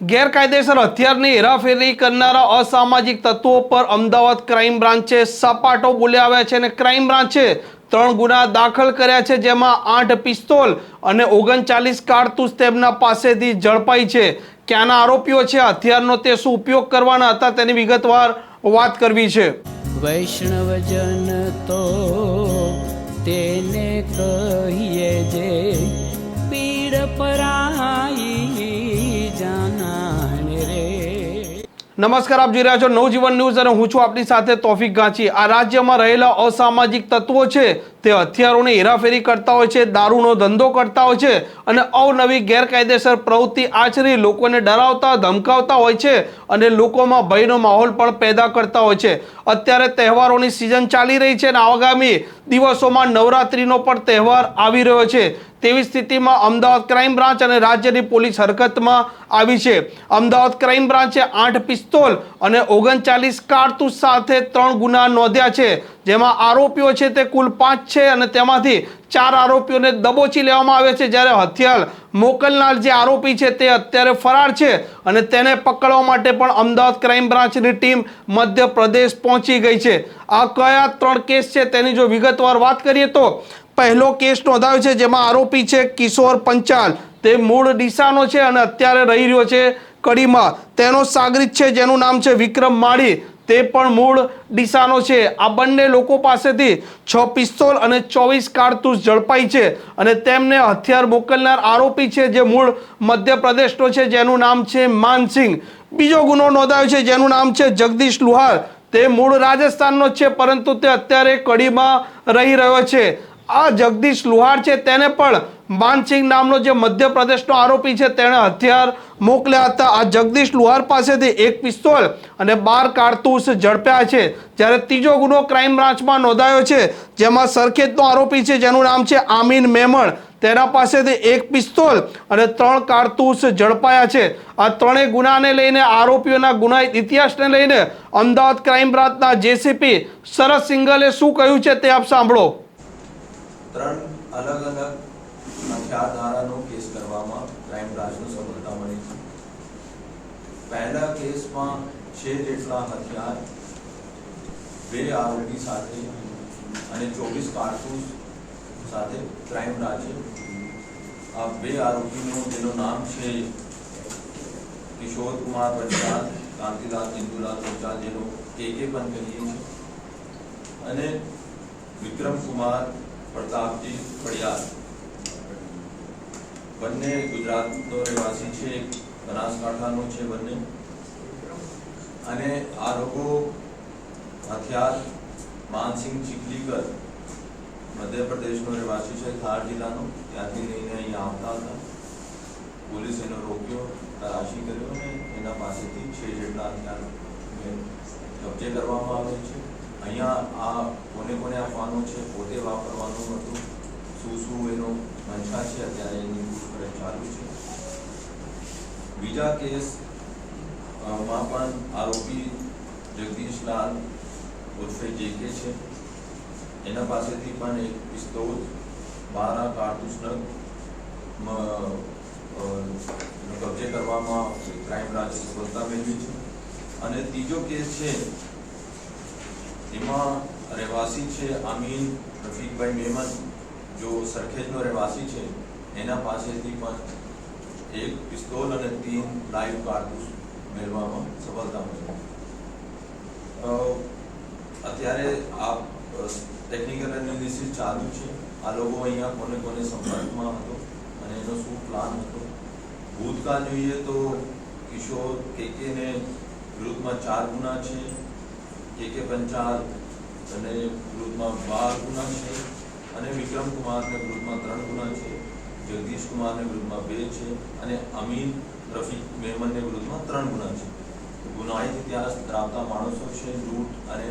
ગેરકાયદેસર હથિયારની હેરાફેરી કરનારા અસામાજિક તત્વો પર અમદાવાદ ક્રાઇમ બ્રાન્ચે સપાટો બોલી આવ્યા છે અને ક્રાઇમ બ્રાન્ચે ત્રણ ગુના દાખલ કર્યા છે, જેમાં આઠ પિસ્તોલ અને ઓગણચાલીસ કારતૂસ તેમના પાસેથી ઝડપાઈ છે. ક્યાંના આરોપીઓ છે, હથિયારનો તે શું ઉપયોગ કરવાના હતા તેની વિગતવાર વાત કરવી છે. વૈષ્ણવજન તો તેને કહીએ જે પીડ પરાઈ નમસ્કાર, આપ જોઈ રહ્યા છો નવજીવન ન્યૂઝ અને હું છું આપની સાથે તોફિક ગાંચી. આ રાજ્યમાં રહેલા અસામાજિક તત્વો છે, તે હથિયારોની હેરાફેરી કરતા હોય છે, દારૂનો ધંધો કરતા હોય છે અને અવનવી ગેરકાયદેસર પ્રવૃત્તિ આચરી લોકોને ડરાવતા, ધમકાવતા હોય છે અને લોકોમાં ભયનો માહોલ પણ પેદા કરતા હોય છે. અત્યારે તહેવારોની સિઝન ચાલી રહી છે અને આગામી દિવસોમાં નવરાત્રિનો પણ તહેવાર આવી રહ્યો છે. તેવી સ્થિતિમાં અમદાવાદ ક્રાઇમ બ્રાન્ચ અને રાજ્યની પોલીસ હરકતમાં આવી છે. અમદાવાદ ક્રાઇમ બ્રાન્ચે આઠ પિસ્તોલ અને ઓગણચાલીસ કારતૂસ સાથે ત્રણ ગુના નોંધ્યા છે. જેમાં આરોપીઓ છે તે કુલ પાંચ છે અને તેમાંથી ચાર આરોપીઓને દબોચી લેવામાં આવે છે. જ્યારે હથિયાર મોકલનાર જે આરોપી છે તે અત્યારે ફરાર છે અને તેને પકડવા માટે પણ અમદાવાદ ક્રાઇમ બ્રાન્ચની ટીમ મધ્યપ્રદેશ પહોંચી ગઈ છે. આ કયા ત્રણ કેસ છે તેની જો વિગતવાર વાત કરીએ તો પહેલો કેસ નોંધાયો છે જેમાં આરોપી છે કિશોર પંચાલ. તે મૂળ ડીસાનો છે અને અત્યારે રહી રહ્યો છે કડીમાં. તેનો સાગરિત છે, જેનું નામ છે વિક્રમ માળી. તે પણ મૂળ ડીસાનો છે. આ બંને લોકો પાસેથી છ પિસ્તોલ અને ચોવીસ કારતૂસ ઝડપાઈ છે અને તેમને હથિયાર મોકલનાર આરોપી છે જે મૂળ મધ્યપ્રદેશનો છે, જેનું નામ છે માનસિંહ બીજો ગુનો નોંધાયો છે, જેનું નામ છે જગદીશ લુહાર. તે મૂળ રાજસ્થાનનો છે, પરંતુ તે અત્યારે કડીમાં રહી રહ્યો છે. આ જગદીશ લુહાર છે, તેને પણ માનસિંહ નામનો જે મધ્યપ્રદેશનો આરોપી છે, તેણે હથિયાર મોકલ્યા હતા. આ જગદીશ લુહાર પાસેથી એક પિસ્તોલ અને બાર કારતૂસ ઝડપ્યા છે. જ્યારે ત્રીજો ગુનો ક્રાઇમ બ્રાન્ચમાં નોંધાયો છે, જેમાં સરખેજનો આરોપી છે, જેનું નામ છે આમીન મેમણ. તેના પાસેથી એક પિસ્તોલ અને ત્રણ કારતૂસ ઝડપાયા છે. આ ત્રણેય ગુનાને લઈને, આરોપીઓના ગુના ઇતિહાસને લઈને અમદાવાદ ક્રાઇમ બ્રાન્ચના જેસીપી શરદ સિંગલે શું કહ્યું છે તે આપ સાંભળો. ત્રણ અલગ અલગ હથિયાર ધારાનો કેસ કરવામાં ક્રાઇમ બ્રાન્ચને સફળતા મળી છે. પહેલા કેસમાં છે જેટલા હથિયાર, બે આરોપી સાથે અને ચોવીસ કારતૂસ સાથે ક્રાઇમ બ્રાન્ચે. આ બે આરોપીનું, જેનું નામ છે કિશોર કુમાર પંચાલ કાંતિલાલ ઇન્દુલાલ પંચાલ જેનો કે પણ કહીએ છીએ. અને વિક્રમ કુમાર પ્રતાપજી પડિયાર બંને ગુજરાતનો રહેવાસી છે, બનાસકાંઠાનો છે બંને. અને આ લોકો હથિયાર, માનસિંહ ચીખલીકર, મધ્યપ્રદેશનો રહેવાસી છે, થાર જિલ્લાનો. ત્યાંથી લઈને અહીંયા આવતા હતા. પોલીસ એનો રોક્યો, તલાશી કર્યો અને એના પાસેથી છે જેટલા હથિયાર કબજે કરવામાં આવે છે. અહીંયા આ કોને કોને આપવાનું છે, પોતે વાપરવાનું હતું, શું શું એનો મંશા છે, અત્યારે એની પૂછપરછ ચાલુ છે. બીજા કેસમાં પણ આરોપી જગદીશલાલ ઉર્ફે જેકે છે. એના પાસેથી પણ એક પિસ્તોલ બારા કારતૂસ કબજે કરવામાં ક્રાઇમ બ્રાન્ચે સફળતા મેળવી છે. અને ત્રીજો કેસ છે એમાં રહેવાસી છે અમીન રફીકભાઈ મેમન, જો સરખેજનો રહેવાસી છે, એના પાસેથી પણ એક પિસ્તોલ અને તીન લાઈવ કારતૂસ મેળવવામાં સફળતા મળી. અત્યારે આ ટેકનિકલ એનાલિસિસ ચાલુ છે. આ લોકો અહીંયા કોને કોને સંપર્કમાં હતો અને એનો શું પ્લાન હતો? ભૂતકાળ જોઈએ તો કિશોર કે ને વિરુદ્ધમાં ચાર ગુના છે. કે પંચાલ અને વિરુદ્ધમાં બાર ગુના છે અને વિક્રમ કુમારને ત્રણ ગુના છે, જગદીશ કુમારને વિરુદ્ધમાં બે છે અને અમીન રફીક મેમનને વિરુદ્ધમાં ત્રણ ગુના છે. ગુનાહિત ઇતિહાસ ધરાવતા માણસો છે, લૂંટ અને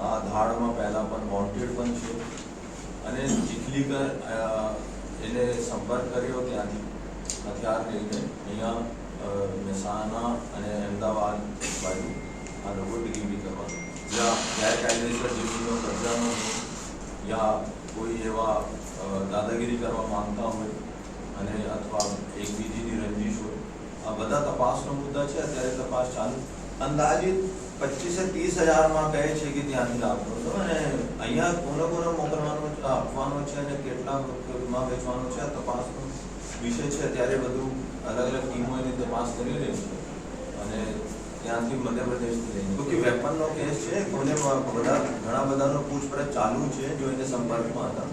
આ ધાડમાં પહેલાં પણ વોન્ટેડ પણ છે. અને ચીખલીકર એને સંપર્ક કર્યો ત્યાંથી. હથિયાર લઈને અહીંયા મહેસાણા અને અમદાવાદ બાજુ. આ લોકો ડિલિવરી કરવાનું જ્યાં ગેરકાયદેસર જમીનો યા કોઈ એવા દાદાગીરી કરવા માંગતા હોય અને અથવા એક બીજીની રંજીશ હોય આ બધા તપાસનો મુદ્દા છે અત્યારે તપાસ ચાલુ અંદાજિત પચીસ ત્રીસ હજારમાં કહે છે કે ત્યાંથી લાવતો હતો અને અહીંયા કોને કોને મોકલવાનો આપવાનો છે, અને કેટલા માં વેચવાનો છે, આ તપાસનો વિષય છે. અત્યારે બધું અલગ અલગ ટીમો એની તપાસ કરી રહી છે. અને ત્યાંથી મધ્યપ્રદેશથી લઈને. ક્યોંકિ વેપનનો કેસ છે કોને બધા ઘણા બધાનો પૂછપરછ ચાલુ છે જો એને સંપર્કમાં હતા.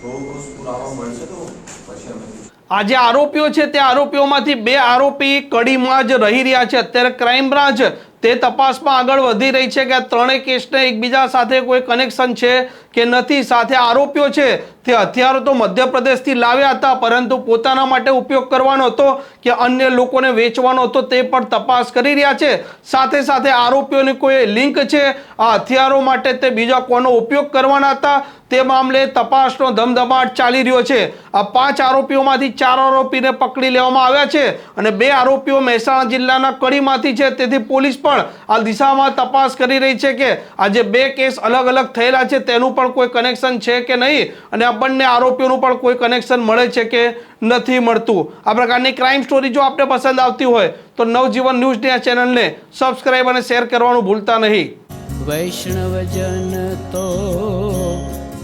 તો પુરાવા મળશે તો પછી અમે આ જે આરોપીઓ છે તે આરોપીઓમાંથી બે આરોપી કડીમાં જ રહી રહ્યા છે. અત્યારે ક્રાઇમ બ્રાન્ચ તે તપાસમાં આગળ વધી રહી છે કે આ ત્રણેય કેસને એકબીજા સાથે કોઈ કનેક્શન છે કે નથી, સાથે આરોપીઓ છે, તે હથિયારો તો મધ્યપ્રદેશથી લાવ્યા હતા, પરંતુ પોતાના માટે ઉપયોગ કરવાનો હતો કે અન્ય લોકોને વેચવાનો હતો તે પણ તપાસ કરી રહ્યા છે. સાથે સાથે આરોપીઓની કોઈ લિંક છે? આ હથિયારો માટે તે બીજા કોનો ઉપયોગ કરવાના હતા? તે મામલે તપાસનો ધમધમાટ ચાલી રહ્યો છે. આ પાંચ આરોપીઓમાંથી ચાર આરોપીને પકડી લેવામાં આવ્યા છે અને બે આરોપીઓ મહેસાણા જિલ્લાના કડીમાંથી છે. તેથી પોલીસ પણ આ દિશામાં તપાસ કરી રહી છે કે આ જે બે કેસ અલગ અલગ થયેલા છે તેનું પણ કોઈ કનેક્શન છે કે નહીં? અને આ બંને આરોપીઓનું પણ કોઈ કનેક્શન મળે છે કે નથી મળતું? આ પ્રકારની ક્રાઇમ સ્ટોરી જો આપને પસંદ આવતી હોય તો નવજીવન ન્યૂઝની આ ચેનલને સબસ્ક્રાઇબ અને શેર કરવાનું ભૂલતા નહીં. વૈષ્ણવજન તો